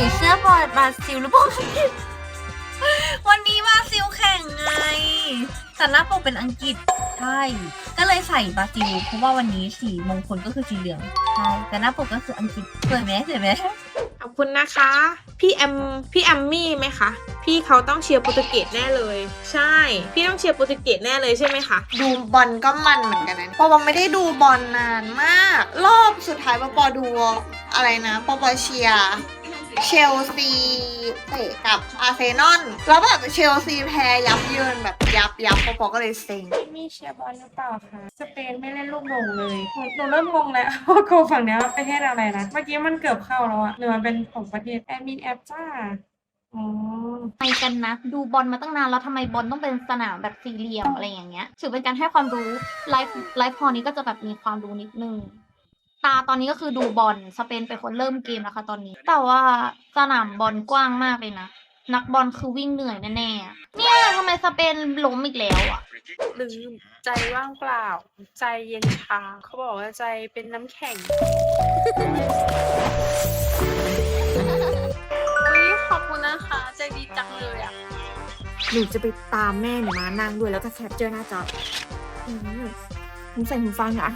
ดบราซิลหรือเปล่าวันนี้บราซิลแข่งไงแต่หน้าปกเป็นอังกฤษใช่ก็เลยใส่บราซิลเพราะว่าวันนี้สีมงคลก็คือสีเหลืองใช่แต่หน้าปกก็คืออังกฤษสวยไหมสวยไหมขอบคุณนะคะ พี่แอมพี่แอมมี่ไหมคะ พี่เขาต้องเชียร์โปรตุเกสแน่เลย ใช่ พี่ต้องเชียร์โปรตุเกสแน่เลยใช่ไหมคะ ดูบอลก็มันเหมือนกันนะปอปอไม่ได้ดูบอลนานมาก รอบสุดท้ายปอปอดูอะไรนะปอปอเชียร์ เชลซีเตะกับอาร์เซนอลแล้วแบบเชลซีแพ้ยับเยินแบบยับยับปอปอก็เลยเซ็งมีเชียร์บอลหรือเปล่าคะสเปนไม่เล่นลูกโด่งเลยหนูหนูเริ่มงงแล้วว่าโกฝั่งเนี้ยประเทศอะไรนะเมื่อกี้มันเกือบเข้าแล้วอะหรือมันเป็นของประเทศแอดมินแอปจ้าอ๋อไปกันนะ ดูบอลมาตั้งนานแล้วทำไมบอลต้องเป็นสนามแบบสี่เหลี่ยมอะไรอย่างเงี้ยถือเป็นการให้ความรู้ไลฟ์ไลฟ์พอนี้ก็จะแบบมีความรู้นิดนึง ตาตอนนี้ก็คือดูบอลสเปนเป็นคนเริ่มเกมนะคะ ตอนนี้ แต่ว่าสนามบอลกว้างมากเลยนะ นักบอลคือวิ่งเหนื่อยแน่ๆอะเนี่ยทำไมสเปนล้มอีกแล้วอะ ลืมใจว่างเปล่า ใจเย็นชาเขาบอกว่าใจเป็นน้ำแข็งอุ๊ยขอบคุณนะคะ ใจดีจังเลยอะ หนูจะไปตามแม่หนูมานั่งด้วยแล้วก็แคปเจอร์หน้าจออืมผมใส่หูฟังอะ